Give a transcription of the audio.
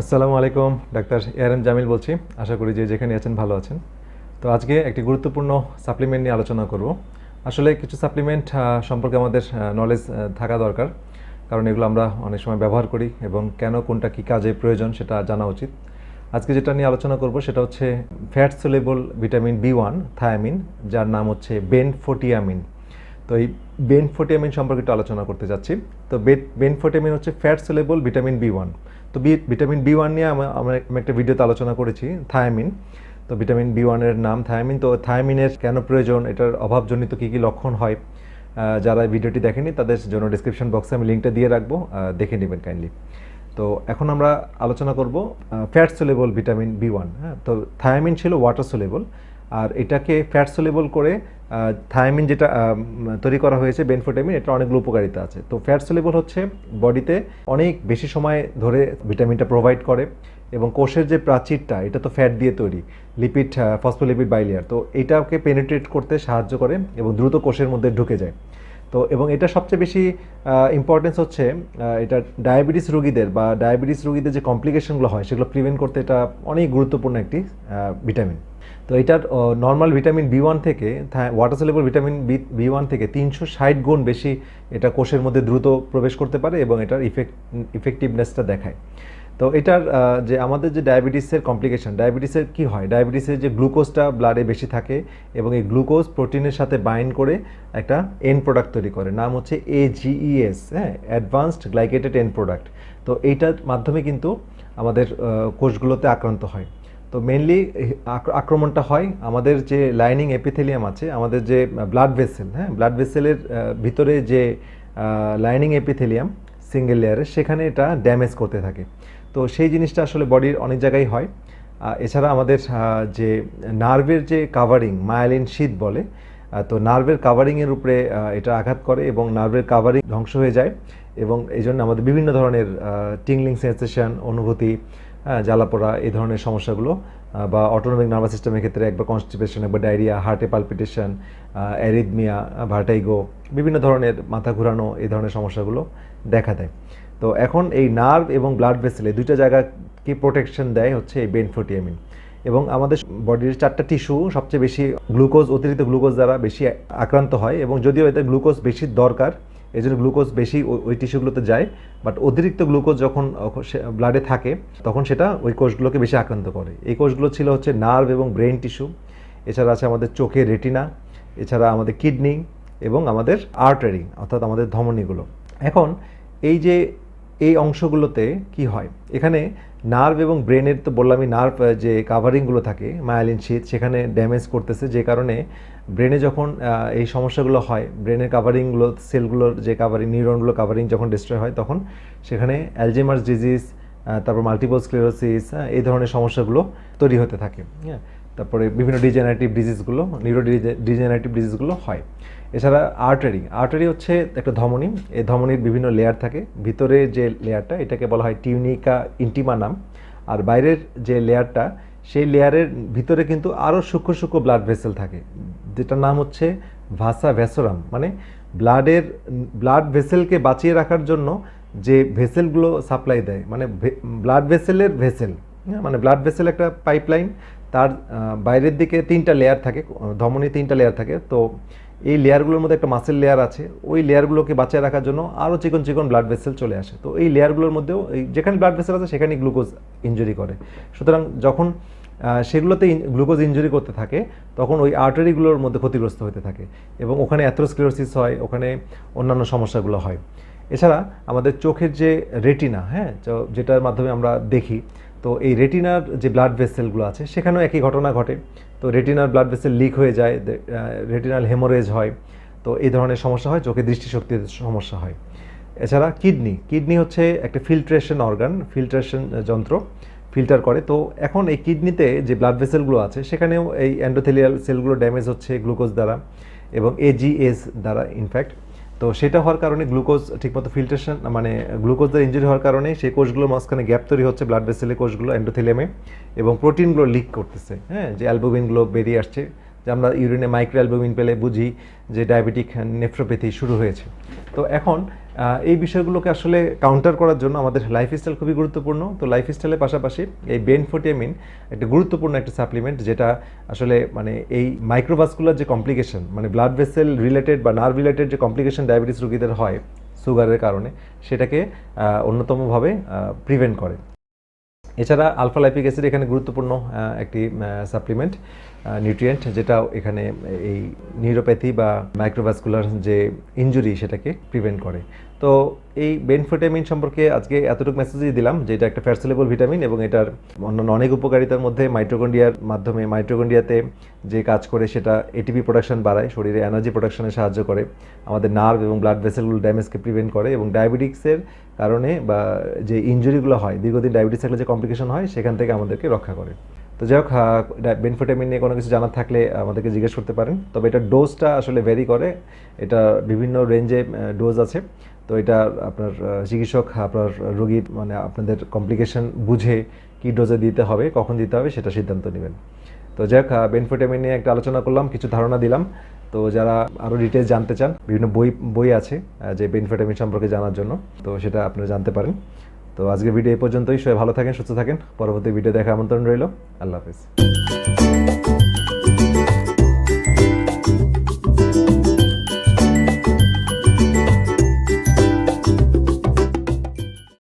আসসালামু আলাইকুম, doctor AR M Jamil বলছি। আশা করি যে যেখানে আছেন ভালো আছেন। তো আজকে একটি গুরুত্বপূর্ণ সাপ্লিমেন্ট নিয়ে আলোচনা করব। আসলে কিছু সাপ্লিমেন্ট সম্পর্কে আমাদের নলেজ থাকা দরকার। কারণ এগুলো আমরা অনেক সময় ব্যবহার করি এবং কেন কোনটা কী কাজে প্রয়োজন সেটা জানা উচিত। আজকে যেটা নিয়ে আলোচনা করব সেটা হচ্ছে fat soluble vitamin B one thiamine যার নাম হচ্ছে বেনফোটিয়ামিন তো এই বেনফোটিয়ামিন সম্পর্কে একটু আলোচনা করতে যাচ্ছি। তো বেনফোটিয়ামিন হচ্ছে fat soluble vitamin B one তো বি, ভিটামিন বি ওয়ান নিয়ে আমরা আমি একটা ভিডিওতে আলোচনা করেছি, থায়ামিন। তো ভিটামিন বি ওয়ানের নাম থায়ামিন। তো থায়ামিনের কেন প্রয়োজন, এটার অভাবজনিত কী কী লক্ষণ হয় যারা ভিডিওটি দেখেনি তাদের জন্য ডিসক্রিপশন বক্সে আমি লিঙ্কটা দিয়ে রাখব দেখে নেবেন কাইন্ডলি তো এখন আমরা আলোচনা করব fat soluble vitamin B one হ্যাঁ তো থায়ামিন ছিল ওয়াটার সোলেবল আর এটাকে ফ্যাট সোলেবল করে থায়ামিন যেটা তৈরি করা হয়েছে বেনফোটামিন এটা অনেকগুলো উপকারিতা আছে। তো ফ্যাট সোলেবল হচ্ছে বডিতে অনেক বেশি সময় ধরে ভিটামিনটা প্রোভাইড করে এবং কোষের যে প্রাচীরটা, এটা তো ফ্যাট দিয়ে তৈরি লিপিড ফসফোলিপিড বাইলিয়ার তো এটাকে পেনিট্রেট করতে সাহায্য করে এবং দ্রুত কোষের মধ্যে ঢুকে যায়। তো এবং এটা সবচেয়ে বেশি ইম্পর্টেন্স হচ্ছে এটা ডায়াবেটিস রোগীদের বা ডায়াবেটিস রোগীদের যে কমপ্লিকেশনগুলো হয়, সেগুলো প্রিভেন্ট করতে এটা অনেক গুরুত্বপূর্ণ একটি ভিটামিন তো এটার নর্মাল ভিটামিন বি ওয়ান থেকে water soluble vitamin B one থেকে তিনশো ষাট গুণ বেশি এটা কোষের মধ্যে দ্রুত প্রবেশ করতে পারে এবং এটার ইফেক্ট ইফেক্টিভনেসটা দেখায়। তো এটার যে আমাদের যে ডায়াবেটিসের কমপ্লিকেশন ডায়াবেটিসের কি হয়? ডায়াবেটিসের যে গ্লুকোজটা ব্লাডে বেশি থাকে এবং এই গ্লুকোজ প্রোটিনের সাথে বাইন্ড করে একটা এন প্রোডাক্ট তৈরি করে, নাম হচ্ছে এজিইএস হ্যাঁ অ্যাডভান্সড গ্লাইকেটেড এন প্রোডাক্ট তো এইটার মাধ্যমে কিন্তু আমাদের কোষগুলোতে আক্রান্ত হয়। তো মেনলি আক্রমণটা হয় আমাদের যে লাইনিং এপিথেলিয়াম আছে, আমাদের যে ব্লাড ভেসেল হ্যাঁ? ব্লাড ভেসেলের ভিতরে যে লাইনিং এপিথেলিয়াম সিঙ্গেল লেয়ারের সেখানে এটা ড্যামেজ করতে থাকে। তো সেই জিনিসটা আসলে বডির অনেক জায়গায় হয়। এছাড়া আমাদের যে নার্ভের যে কাভারিং মায়ালিন শীত বলে তো নার্ভের কাভারিংয়ের উপরে এটা আঘাত করে এবং নার্ভের কাভারিং ধ্বংস হয়ে যায়। এবং এই জন্য আমাদের বিভিন্ন ধরনের টিংলিং সেন্সেশন অনুভূতি জ্বালাপোড়া, এই ধরনের সমস্যাগুলো বা অটোনমিক নার্ভাস সিস্টেমের ক্ষেত্রে একবার কনস্টিপেশন একবার ডায়রিয়া হার্টে পালপিটেশন অ্যারিদমিয়া ভার্টাইগো বিভিন্ন ধরনের মাথা ঘোরানো, এই ধরনের সমস্যাগুলো দেখা দেয়। তো এখন এই নার্ভ এবং ব্লাড ভেসেলে দুইটা জায়গাকে প্রোটেকশন দেয় হচ্ছে এই বেনফোটিয়ামিন এবং আমাদের বডির চারটা টিস্যু সবচেয়ে বেশি গ্লুকোজ অতিরিক্ত গ্লুকোজ দ্বারা বেশি আক্রান্ত হয়, এবং যদিও এতে গ্লুকোজ বেশি দরকার এই জন্য গ্লুকোজ বেশি ওই- টিস্যুগুলোতে যায় বাট অতিরিক্ত গ্লুকোজ যখন ব্লাডে থাকে, তখন সেটা ওই কোষগুলোকে বেশি আক্রান্ত করে। এই কোষগুলো ছিল হচ্ছে নার্ভ এবং ব্রেন টিস্যু এছাড়া আছে আমাদের চোখে রেটিনা এছাড়া আমাদের কিডনি এবং আমাদের আর্টারি অর্থাৎ আমাদের ধমনীগুলো। এখন এই যে এই অংশগুলোতে কি হয়? এখানে নার্ভ এবং ব্রেনের তো বললামই নার্ভ যে কাভারিংগুলো থাকে মায়ালিন শীত সেখানে ড্যামেজ করতেছে যে কারণে ব্রেনে যখন এই সমস্যাগুলো হয় ব্রেনের কাভারিংগুলো সেলগুলোর যে কাভারিং নিউরনগুলো কাভারিং যখন ডিস্ট্রয় হয়, তখন সেখানে অ্যালজেমার্স ডিজিজ তারপর মাল্টিপল স্ক্লেরোসিস এই ধরনের সমস্যাগুলো তৈরি হতে থাকে হ্যাঁ। তারপরে বিভিন্ন ডিজেনারেটিভ ডিজিজগুলো নিউরো ডিজেনারেটিভ ডিজিজগুলো হয়। এছাড়া আর্টারি আর্টারি হচ্ছে একটা ধমনী। এই ধমনীর বিভিন্ন লেয়ার থাকে। ভিতরে যে লেয়ারটা এটাকে বলা হয় টিউনিকা ইন্টিমা নাম আর বাইরের যে লেয়ারটা সেই লেয়ারের ভিতরে কিন্তু আরও সূক্ষ্ম সূক্ষ্ম ব্লাড ভেসেল থাকে। যেটার নাম হচ্ছে ভাসা ভ্যাসোরাম মানে ব্লাডের ব্লাড ভেসেলকে বাঁচিয়ে রাখার জন্য যে ভেসেলগুলো সাপ্লাই দেয় মানে ব্লাড ভেসেলের ভেসেল মানে ব্লাড ভেসেল একটা পাইপলাইন তার বাইরের দিকে তিনটা লেয়ার থাকে ধমনী তিনটা লেয়ার থাকে। তো এই লেয়ারগুলোর মধ্যে একটা মাসেল লেয়ার আছে। ওই লেয়ারগুলোকে বাঁচিয়ে রাখার জন্য আরও চিকন চিকন ব্লাড ভেসেল চলে আসে। তো এই লেয়ারগুলোর মধ্যেও এই যেখানে ব্লাড ভেসেল আছে, সেখানেই গ্লুকোজ ইঞ্জুরি করে। সুতরাং যখন সেগুলোতে গ্লুকোজ ইঞ্জুরি করতে থাকে, তখন ওই আর্টারিগুলোর মধ্যে ক্ষতিগ্রস্ত হতে থাকে এবং ওখানে অ্যাথ্রোস্ক্লেরোসিস হয়, ওখানে অন্যান্য সমস্যাগুলো হয়। এছাড়া আমাদের চোখের যে রেটিনা হ্যাঁ যেটার মাধ্যমে আমরা দেখি তো এই রেটিনার যে ব্লাড ভেসেলগুলো আছে, সেখানেও একই ঘটনা ঘটে। তো রেটিনার ব্লাড ভেসেল লিক হয়ে যায় রেটিনাল হেমোরেজ হয়। তো এই ধরনের সমস্যা হয়, চোখে দৃষ্টিশক্তির সমস্যা হয়। এছাড়া কিডনি কিডনি হচ্ছে একটা ফিল্ট্রেশন অর্গান ফিল্ট্রেশন যন্ত্র ফিল্টার করে। তো এখন এই কিডনিতে যে ব্লাড ভেসেলগুলো আছে, সেখানেও এই অ্যান্ডোথেলিয়াল সেলগুলো ড্যামেজ হচ্ছে গ্লুকোজ দ্বারা এবং এজিএস দ্বারা ইনফ্যাক্ট তো সেটা হওয়ার কারণে গ্লুকোজ ঠিকমতো ফিল্ট্রেশন মানে গ্লুকোজের ইঞ্জুরি হওয়ার কারণে সেই কোষগুলোর মাঝখানে গ্যাপ তৈরি হচ্ছে ব্লাড ভেসেলে কোষগুলো অ্যান্ডোথেলিয়ামে এবং প্রোটিনগুলো লিক করতেছে হ্যাঁ? যে অ্যালবুমিনগুলো বেরিয়ে আসছে, যে আমরা ইউরিনে মাইক্রো অ্যালবুমিন পেলে বুঝি যে ডায়াবেটিক নেফ্রোপ্যাথি শুরু হয়েছে। তো এখন এই বিষয়গুলোকে আসলে কাউন্টার করার জন্য আমাদের লাইফস্টাইল খুবই গুরুত্বপূর্ণ। তো লাইফস্টাইলের পাশাপাশি এই বেনফোটিয়ামিন একটা গুরুত্বপূর্ণ একটা সাপ্লিমেন্ট যেটা আসলে মানে এই মাইক্রোভাস্কুলার যে কমপ্লিকেশন মানে ব্লাড ভেসেল রিলেটেড বা নার্ভ রিলেটেড যে কমপ্লিকেশন ডায়াবেটিস রোগীদের হয় সুগারের কারণে, সেটাকে অন্যতমভাবে প্রিভেন্ট করে। এছাড়া আলফা লাইপিক অ্যাসিড এখানে গুরুত্বপূর্ণ একটি সাপ্লিমেন্ট নিউট্রিয়েন্ট যেটা এখানে এই নিউরোপ্যাথি বা মাইক্রোভাস্কুলার যে ইঞ্জুরি সেটাকে প্রিভেন্ট করে। তো এই বেনফোটামিন সম্পর্কে আজকে এতটুকু মেসেজই দিলাম যে এটা একটা ফ্যাটসেলেবল ভিটামিন এবং এটার অন্যান্য অনেক উপকারিতার মধ্যে মাইট্রোকন্ডিয়ার মাধ্যমে মাইট্রোকন্ডিয়াতে যে কাজ করে সেটা এটিপি প্রোডাকশন বাড়ায়, শরীরে এনার্জি প্রোডাকশনে সাহায্য করে, আমাদের নার্ভ এবং ব্লাড ভেসেলগুলো ড্যামেজকে প্রিভেন্ট করে এবং ডায়াবেটিক্সের কারণে বা যে ইনজুরিগুলো হয়, দীর্ঘদিন ডায়াবেটিস থাকলে যে কমপ্লিকেশন হয়, সেখান থেকে আমাদেরকে রক্ষা করে। তো যাই হোক বেনফোটামিন নিয়ে কোনো কিছু জানার থাকলে আমাদেরকে জিজ্ঞেস করতে পারেন। তবে এটা ডোজটা আসলে ভ্যারি করে, এটা বিভিন্ন রেঞ্জে ডোজ আছে। তো এটা আপনার চিকিৎসক, আপনার রোগীর মানে আপনাদের কমপ্লিকেশন বুঝে কী ডোজে দিতে হবে, কখন দিতে হবে সেটা সিদ্ধান্ত নেবেন। তো যাই হোক বেনফোটামিন নিয়ে একটা আলোচনা করলাম, কিছু ধারণা দিলাম। তো যারা আরও ডিটেলস জানতে চান, বিভিন্ন বই বই আছে যে বেনফোটামিন সম্পর্কে জানার জন্য, তো সেটা আপনারা জানতে পারেন। তো আজকের ভিডিও এই পর্যন্তই, সবাই ভালো থাকেন, সুস্থ থাকেন। পরবর্তী ভিডিও দেখা আমন্ত্রণ রইল। আল্লাহ হাফিজ।